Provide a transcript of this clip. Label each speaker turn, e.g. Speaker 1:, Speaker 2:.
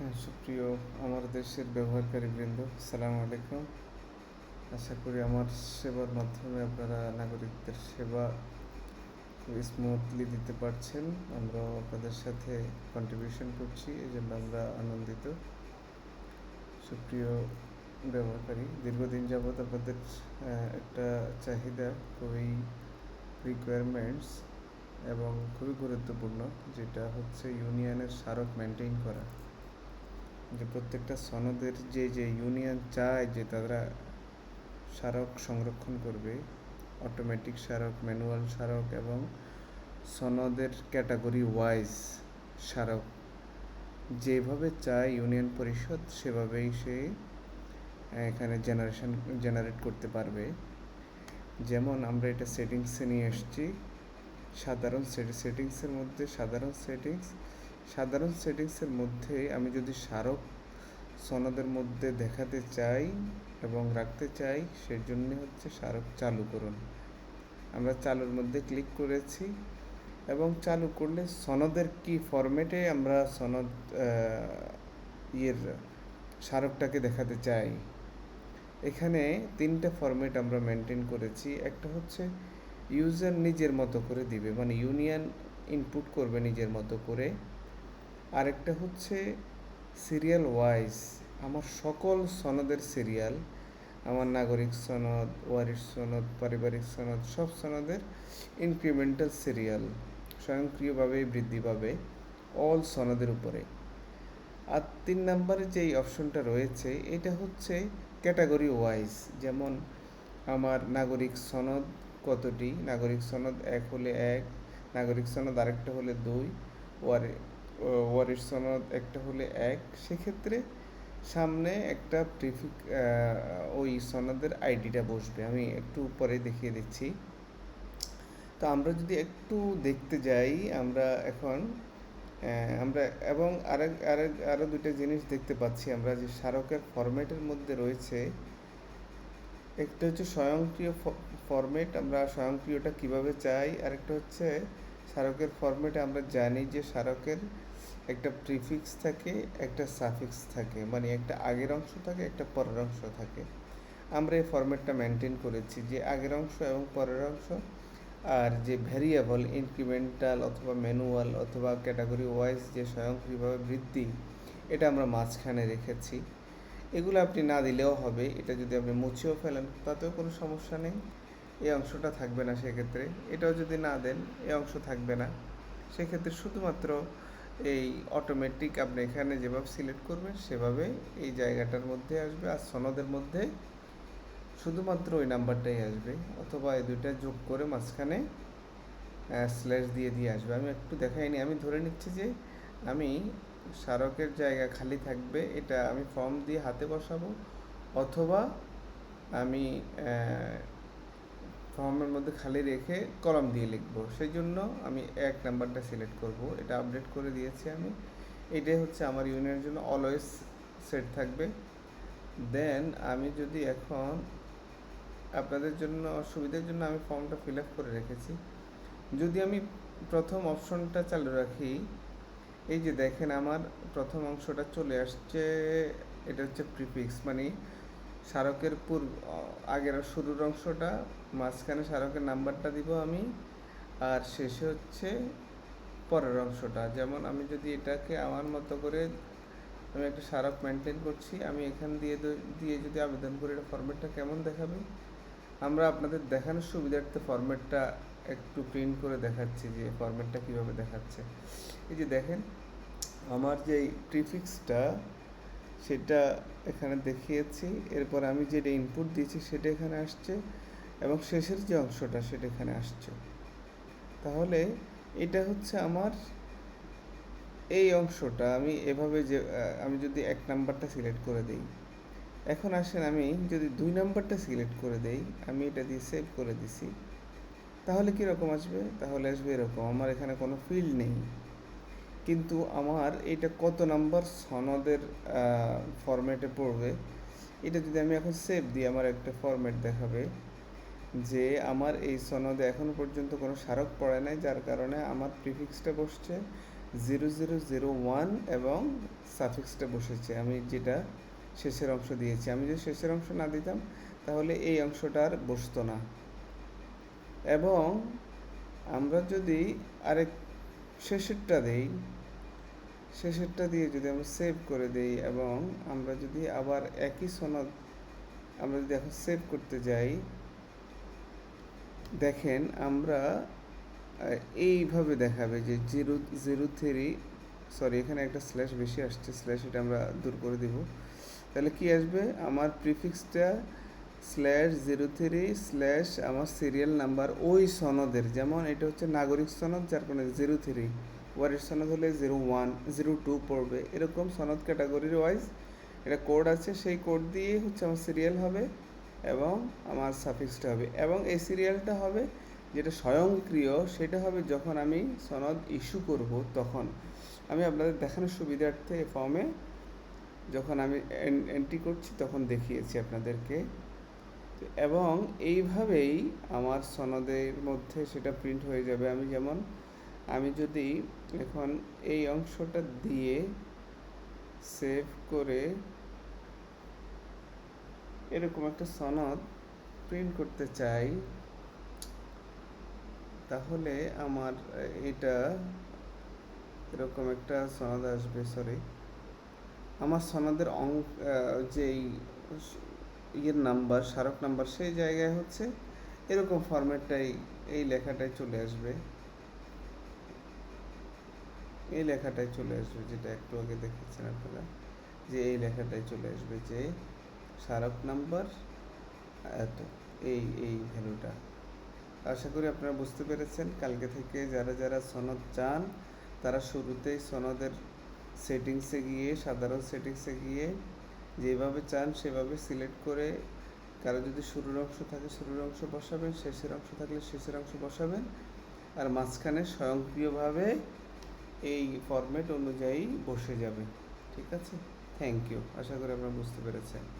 Speaker 1: হ্যাঁ সুপ্রিয় আমার দেশের ব্যবহারকারী বৃন্দ সালাম আলাইকুম। আশা করি আমার সেবার মাধ্যমে আপনারা নাগরিকদের সেবা স্মুথলি দিতে পারছেন। আমরা আপনাদের সাথে কন্ট্রিবিউশন করছি, এই জন্য আমরা আনন্দিত। সুপ্রিয় ব্যবহারকারী, দীর্ঘদিন যাবৎ আপনাদের একটা চাহিদা, খুবই রিকোয়ারমেন্টস এবং খুবই গুরুত্বপূর্ণ, যেটা হচ্ছে ইউনিয়নের স্মারক মেনটেন করা। যে প্রত্যেকটা সনদের যে যে ইউনিয়ন চায় যে তারা স্মারক সংরক্ষণ করবে অটোমেটিক স্মারক ম্যানুয়াল স্মারক এবং সনদের ক্যাটাগরি ওয়াইজ স্মারক। যেভাবে চায় ইউনিয়ন পরিষদ, সেভাবেই সে এখানে জেনারেশন জেনারেট করতে পারবে। যেমন আমরা এটা সেটিংসে নিয়ে এসেছি, সাধারণ সেটিংসের মধ্যে সাধারণ সেটিংস সাধারণ সেটিংসের মধ্যে আমি যদি স্মারক সনদের মধ্যে দেখাতে চাই এবং রাখতে চাই সেজন্য হচ্ছে স্মারক চালু করুন। আমরা চালুর মধ্যে ক্লিক করেছি এবং চালু করলে সনদের কি ফরম্যাটে আমরা সনদ ইয়ের স্মারকটাকে দেখাতে চাই। এখানে তিনটা ফরম্যাট আমরা মেনটেন করেছি। একটা হচ্ছে ইউজার নিজের মতো করে দিবে মানে ইউনিয়ন ইনপুট করবে নিজের মতো করে। আরেকটা হচ্ছে সিরিয়াল ওয়াইজ। আমার সকল সনদের সিরিয়াল, আমার নাগরিক সনদ, ওয়ারিশ সনদ, পারিবারিক সনদ, সব সনদের ইনক্রিমেন্টাল সিরিয়াল স্বয়ংক্রিয়ভাবে বৃদ্ধি পাবে অল সনদের উপরে। আর তিন নম্বরে যেই অপশনটা রয়েছে, এটা হচ্ছে ক্যাটাগরি ওয়াইজ যেমন আমার নাগরিক সনদ কতটি? নাগরিক সনদ এক হলে এক, নাগরিক সনদ আরেকটা হলে দুই, ওয়ারি ওয়ারিশ সনদ একটা হলে এক। সেক্ষেত্রে সামনে একটা প্রিফিক ওই সনদের আইডিটা বসবে। আমি একটু পরে দেখিয়ে দিচ্ছি। তো আমরা যদি একটু দেখতে যাই, আমরা এখন আমরা এবং আরেক আরেক আরও দুইটা জিনিস দেখতে পাচ্ছি আমরা যে স্মারকের ফরম্যাটের মধ্যে রয়েছে। একটা হচ্ছে স্বয়ংক্রিয় ফরম্যাট, আমরা স্বয়ংক্রিয়টা কীভাবে চাই? আরেকটা হচ্ছে স্মারকের ফরম্যাটে আমরা জানি যে স্মারকের একটা প্রিফিক্স থাকে, একটা সাফিক্স থাকে মানে একটা আগের অংশ থাকে, একটা পরের অংশ থাকে। আমরা এই ফরম্যাটটা মেনটেন করেছি যে আগের অংশ এবং পরের অংশ আর যে ভ্যারিয়েবল ইনক্রিমেন্টাল অথবা ম্যানুয়াল অথবা ক্যাটাগরি ওয়াইজ যে স্বয়ংক্রিয়ভাবে বৃদ্ধি, এটা আমরা মাঝখানে রেখেছি। এগুলো আপনি না দিলেও হবে, এটা যদি আপনি মুছেও ফেলেন, তাতেও কোনো সমস্যা নেই। এই অংশটা থাকবে না সেক্ষেত্রে। এটাও যদি না দেন এই অংশ থাকবে না। সেক্ষেত্রে শুধুমাত্র এই অটোমেটিক আপনি এখানে যেভাবে সিলেক্ট করবেন, সেভাবে এই জায়গাটার মধ্যে আসবে আর সনদের মধ্যে শুধুমাত্র ওই নাম্বারটাই আসবে। অথবা এই দুইটা যোগ করে মাঝখানে স্ল্যাশ দিয়ে দিয়ে আসবে। আমি একটু দেখাইনি, আমি ধরে নিচ্ছি যে আমি স্মারকের জায়গা খালি থাকবে, এটা আমি ফর্ম দিয়ে হাতে বসাবো। অথবা আমি ফর্মের মধ্যে খালি রেখে কলম দিয়ে লিখব। সেই জন্য আমি এক নাম্বারটা সিলেক্ট করব। এটা আপডেট করে দিয়েছি আমি। এটাই হচ্ছে আমার ইউনিয়নের জন্য অলওয়েজ সেট থাকবে। দেন আমি যদি এখন আপনাদের জন্য, সুবিধার জন্য আমি ফর্মটা ফিল আপ করে রেখেছি। যদি আমি প্রথম অপশনটা চালু রাখি, এই যে দেখেন আমার প্রথম অংশটা চলে আসছে, এটা হচ্ছে প্রিফিক্স মানে স্মারকের পূর্ব আগের শুরুর অংশটা, মাঝখানে স্মারকের নাম্বারটা দিব আমি, আর শেষে হচ্ছে পরের অংশটা। যেমন আমি যদি এটাকে আমার মতো করে আমি একটা স্মারক মেনটেন করছি, আমি এখান দিয়ে দিয়ে যদি আবেদন করি, এটা ফরম্যাটটা কেমন দেখাবে? আমরা আপনাদের দেখানোর সুবিধার্থে ফরম্যাটটা একটু প্রিন্ট করে দেখাচ্ছি যে ফরম্যাটটা কীভাবে দেখাচ্ছে। এই যে দেখেন, আমার যে প্রিফিক্সটা সেটা এখানে দেখিয়েছি। এরপর আমি যেটা ইনপুট দিয়েছি সেটা এখানে আসছে এবং শেষের যে অংশটা সেটা এখানে আসছে। তাহলে এটা হচ্ছে আমার এই অংশটা। আমি এভাবে যে আমি যদি এক নাম্বারটা সিলেক্ট করে দিই। এখন আসেন আমি যদি দুই নাম্বারটা সিলেক্ট করে দেই, আমি এটা দিয়ে সেভ করে দিছি। তাহলে কীরকম আসবে? তাহলে আসবে এরকম। আমার এখানে কোনো ফিল্ড নেই। কিন্তু আমার এটা কত নাম্বার সনদের ফরম্যাটে পড়বে, এটা যদি আমি এখন সেভ দিই আমার একটা ফরম্যাট দেখাবে, যে আমার এই সনদে এখনও পর্যন্ত কোনো স্মারক পড়ে নাই, যার কারণে আমার প্রিফিক্সটা বসছে জিরো জিরো জিরো ওয়ান এবং সাফিক্সটা বসেছে। আমি যেটা শেষের অংশ দিয়েছি। আমি যদি শেষের অংশ না দিতাম, তাহলে এই অংশটা আর বসতো না। এবং আমরা যদি আরেক শেষেরটা দেই। শেষেরটা দিয়ে যদি আমরা সেভ করে দেই এবং আমরা যদি আবার একই সনদ আমরা যদি এখন সেভ করতে যাই, দেখেন আমরা এইভাবে দেখাবে যে জিরো জিরো থ্রি সরি এখানে একটা স্ল্যাশ বেশি আসছে স্ল্যাশ এটা আমরা দূর করে দিব। তাহলে কি আসবে? আমার প্রিফিক্সটা স্ল্যাশ জিরো থ্রি স্ল্যাশ আমার সিরিয়াল নাম্বার ওই সনদের, যেমন এটা হচ্ছে নাগরিক সনদ, যার কোনো জিরো থ্রি ওয়ারের সনদ হলে জিরো ওয়ান জিরো টু পড়বে। এরকম সনদ ক্যাটাগরির ওয়াইজ এটা কোড আছে, সেই কোড দিয়ে হচ্ছে আমার সিরিয়াল হবে এবং আমার সাফিক্সটা হবে। এবং এই সিরিয়ালটা হবে যেটা স্বয়ংক্রিয়, সেটা হবে যখন আমি সনদ ইস্যু করব তখন। আমি আপনাদের দেখানোর সুবিধার্থে ফর্মে যখন আমি এন্ট্রি করছি তখন দেখিয়েছি আপনাদেরকে। এবং এইভাবেই আমার সনদের মধ্যে সেটা প্রিন্ট হয়ে যাবে। আমি যেমন, আমি যদি এখন এই অংশটা দিয়ে সেভ করে এরকম একটা সনদ প্রিন্ট করতে চাই, তাহলে আমার এটা এরকম একটা সনদ আসবে সরি আমার সনদের অঙ্ক যেই ইয়ের নাম্বার, স্মারক নাম্বার সেই জায়গায় হচ্ছে। এরকম ফরম্যাটটাই এই লেখাটাই চলে আসবে। এই লেখাটাই চলে আসবে, যেটা একটু আগে দেখেছেন আপনারা, যে এই লেখাটাই চলে আসবে যে স্মারক নাম্বার এত এই এই ভ্যালুটা। আশা করি আপনারা বুঝতে পেরেছেন। কালকে থেকে যারা যারা সনদ চান, তারা শুরুতেই সনদের সেটিংসে গিয়ে, সাধারণ সেটিংসে গিয়ে যেভাবে চান, সেভাবে সিলেক্ট করে কারও যদি শুরুর অংশ থাকে, শুরুর অংশ বসাবেন, শেষের অংশ থাকলে শেষের অংশ বসাবেন। আর মাঝখানে স্বয়ংক্রিয়ভাবে এই ফরম্যাট অনুযায়ী বসে যাবে। ঠিক আছে? থ্যাংক ইউ আশা করি আপনারা বুঝতে পেরেছেন।